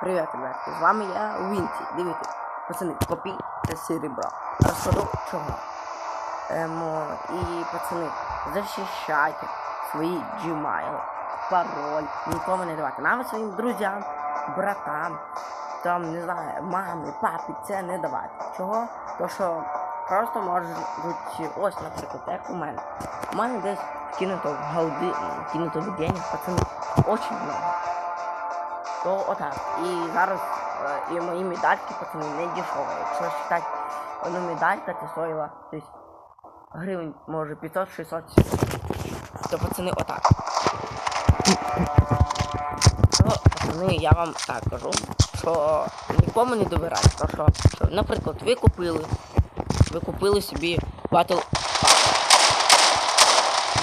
Привіт, ребятки, з вами я Вінті. Дивіться, пацани, копій та серебро. Розкажу чого. Емо, і пацани, захищайте свої Gmail, пароль, нікому не давайте. Навіть своїм друзям, братам, там, не знаю, мамі, папі, це не давати. Чого? То що просто можуть, ось, наприклад, як у мене. У мене десь кинуто в голди, кинуто в денег, пацани, очень много то отак. І зараз е, і мої медальки пацани не дешеві. Якщо вважати, одна медалька це стоїла десь гривень, може 500-600 То пацани отак. То, пацани, я вам так кажу, що нікому не довіряйте. То що, що, наприклад, ви купили, ви купили собі.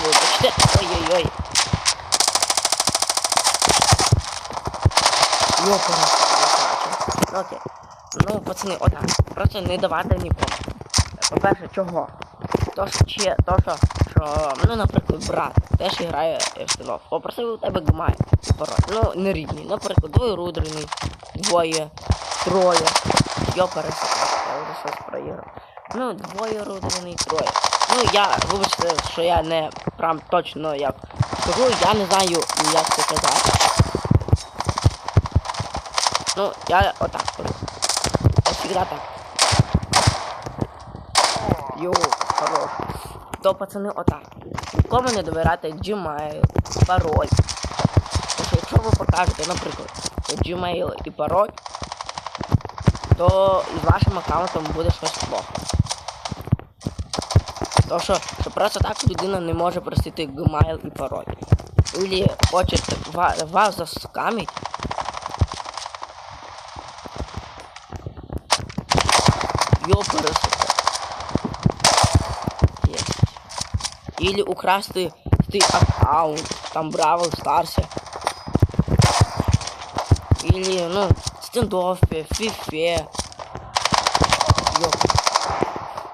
Вибачте, ой-ой-ой. Йопара. Ну окей. Ну, пацани, отак. Просто не давати нікому. По-перше, чого? То, що чи, то, що, що, ну, наприклад, брат теж грає в станов. Попросив у тебе гмай. Ну, не рідний. Наприклад, двоєрудрений, двоє, троє. Йопара, я вже щось проіграв. Ну, двоєрудрений, троє. Ну, я, вибачте, що я не прям точно як кажу, я не знаю, як це казати. Ну, я отак кажу. Я всегда так. Йоу, хорош. То, пацани, отак. Нікому не довіряти Gmail, пароль. Що якщо ви покажете, наприклад, Gmail і пароль, то із вашим аккаунтом буде щось плохо. То що, що просто так людина не може простити Gmail і пароль. Или хоче ва- вас заскамить, Ёпарасы. Есть. Или украсти ты аккаунт, там Бравл Старсе. Или, ну, стендофе, фіфе. Йоп.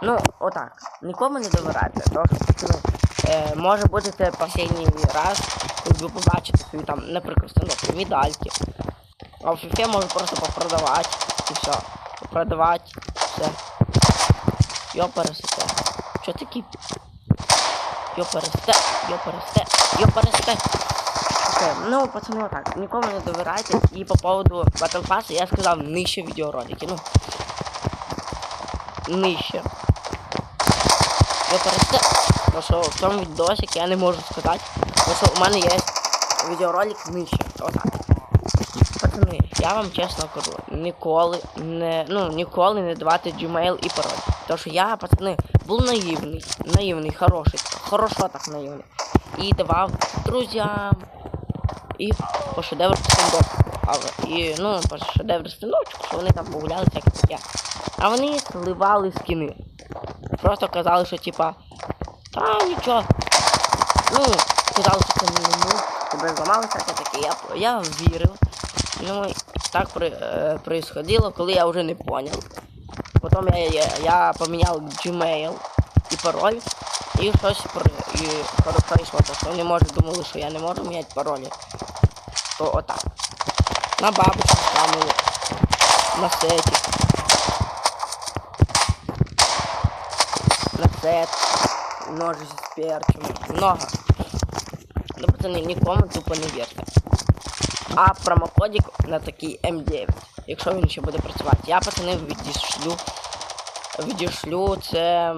Ну, отак. Нікому не довіряйте, тому що ну, е, може бути це останній раз, коли ви побачите свої там, наприклад, стендофи, медальки. А в фіфе можна просто попродавати і все. Попродавати, все. Йопересте. Чо такі? Йопересте, йопересте, йопересте. Окей, ну, пацани, так, нікому не довіряйте. І по поводу Battle Pass я сказав нижче відеоролики, ну. Нижче. Йопересте. Тому що в цьому відосик я не можу сказати. Тому що у мене є відеоролик нижче. Отак. Пацани, я вам чесно кажу, ніколи не, ну, ніколи не давати Gmail і пароль. Тому що я, пацани, був наївний, наївний, хороший, хорошо так наївний. І давав друзям. І по шедевр стендочку. Але і, ну, по шедевр стендочку, що вони там погуляли всяке таке. А вони сливали скини. Просто казали, що типа, та нічого. Ну, казали, що це не ну, тебе зламали всяке таке. Я, я вірив. Ну, так при, е, происходило, коли я вже не понял. Потім я, я, я поміняв Gmail і пароль. І щось при, і хорошо йшло, то що вони може думали, що я не можу міняти паролі. То отак. На бабушку скамили. На сеті. На сет. Ножи з перчем. Много. Ну, пацани, нікому тупо не вірте. А промокодик на такий М9, якщо він ще буде працювати. Я пацани відішлю. Відішлю це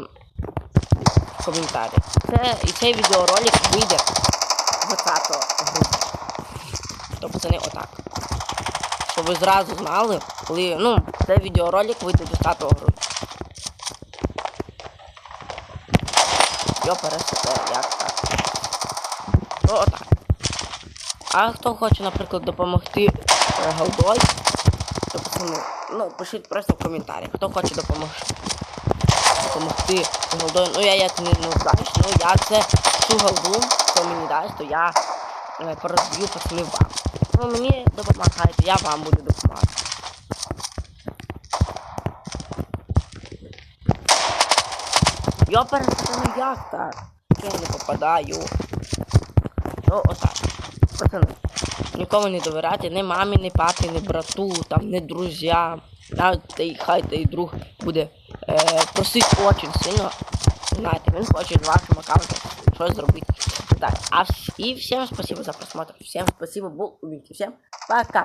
в коментарі. Це, і цей відеоролик вийде 20 грудня. То пацани отак. Щоб ви зразу знали, коли. Ну, цей відеоролик вийде 20 грудня. Йо пересете, як так. То отак. А хто хоче, наприклад, допомогти е, голдой, то пацани, ну, пишіть просто в коментарях. Хто хоче допомогти допомогти голдою. Ну я як не нуждаюсь, ну я це цю голду, хто мені дасть, то я е, пороздаю пацани вам. Ну мені допомагаєте, я вам буду допомагати. Я перестаю як так? Я не попадаю. Ну, отак. Пацани, нікому не довіряти, ні мамі, ні папі, ні брату, там, ні друзям. Навіть той, хай той друг буде е, просить очень сильно. Знаєте, він хоче з вашим аккаунтом щось зробити. Так, а і всім спасибо за просмотр. Всім спасибо, був увидите. Всем пока.